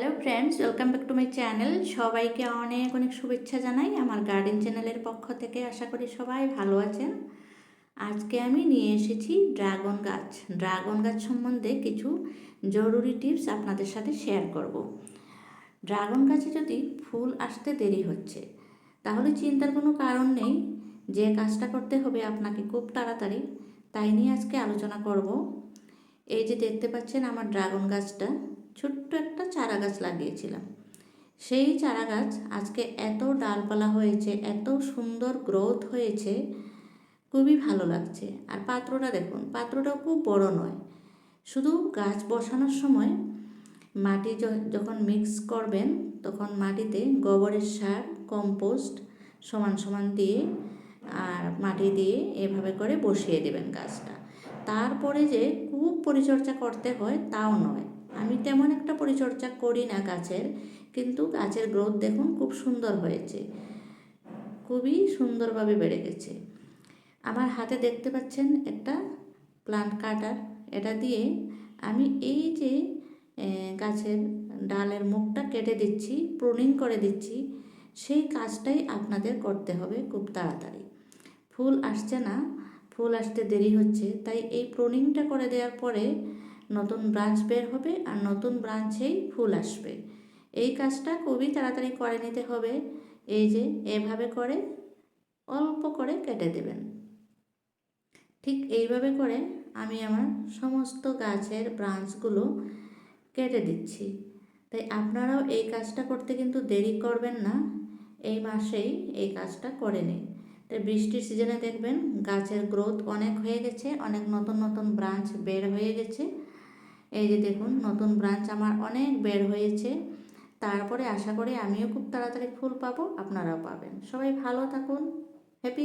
Hello friends welcome back to my channel সবাইকে অনেক অনেক শুভেচ্ছা জানাই আমার গার্ডেন চ্যানেলের পক্ষ থেকে। আশা করি সবাই ভালো আছেন। আজকে আমি নিয়ে এসেছি ড্রাগন গাছ। ড্রাগন গাছ সম্বন্ধে কিছু জরুরি টিপস আপনাদের সাথে শেয়ার করব। ড্রাগন গাছে যদি ফুল আসতে দেরি হচ্ছে, তাহলে চিন্তার কোনো কারণ নেই। যে কাজটা করতে হবে আপনাকে খুব তাড়াতাড়ি, তাই নিয়ে আজকে আলোচনা করব। এই যে দেখতে পাচ্ছেন আমার ড্রাগন গাছটা। ছোট্ট একটা চারা গাছ লাগিয়েছিলাম। সেই চারা গাছ আজকে এত ডালপালা হয়েছে, এত সুন্দর গ্রোথ হয়েছে, খুবই ভালো লাগছে। আর পাত্রটা দেখুন, পাত্রটাও খুব বড় নয়। শুধু গাছ বসানোর সময় মাটি যখন মিক্স করবেন, তখন মাটিতে গোবরের সার কম্পোস্ট সমান সমান দিয়ে আর মাটি দিয়ে এভাবে করে বসিয়ে দেবেন গাছটা। তারপরে যে খুব পরিচর্যা করতে হয়, তাও নয়। আমি তেমন একটা পরিচর্যা করি না গাছের, কিন্তু গাছের গ্রোথ দেখুন খুব সুন্দর হয়েছে। খুবই সুন্দরভাবে বেড়ে গেছে। আমার হাতে দেখতে পাচ্ছেন একটা প্লান্ট কাটার এটা দিয়ে আমি এই যে গাছের ডালের মুখটা কেটে দিচ্ছি প্রুনিং করে দিচ্ছি, সেই কাজটাই আপনাদের করতে হবে খুব তাড়াতাড়ি। ফুল আসছে না, ফুল আসতে দেরি হচ্ছে, তাই এই প্রুনিংটা করে দেওয়ার পরে নতুন ব্রাঞ্চ বের হবে আর নতুন ব্রাঞ্চেই ফুল আসবে। এই কাজটা খুবই তাড়াতাড়ি করে নিতে হবে। এই যে, এভাবে করে অল্প করে কেটে দেবেন। ঠিক এইভাবে করে আমি আমার সমস্ত গাছের ব্রাঞ্চগুলো কেটে দিচ্ছি। তাই আপনারাও এই কাজটা করতে কিন্তু দেরি করবেন না। এই মাসেই এই কাজটা করে নিন। তাই বৃষ্টির সিজনে দেখবেন গাছের গ্রোথ অনেক হয়ে গেছে, অনেক নতুন নতুন ব্রাঞ্চ বের হয়ে গেছে। এই যে দেখুন, নতুন ব্রাঞ্চ আমার অনেক বের হয়েছে। তারপরে আশা করি আমিও খুব তাড়াতাড়ি ফুল পাবো, আপনারাও পাবেন। সবাই ভালো থাকুন। হ্যাপি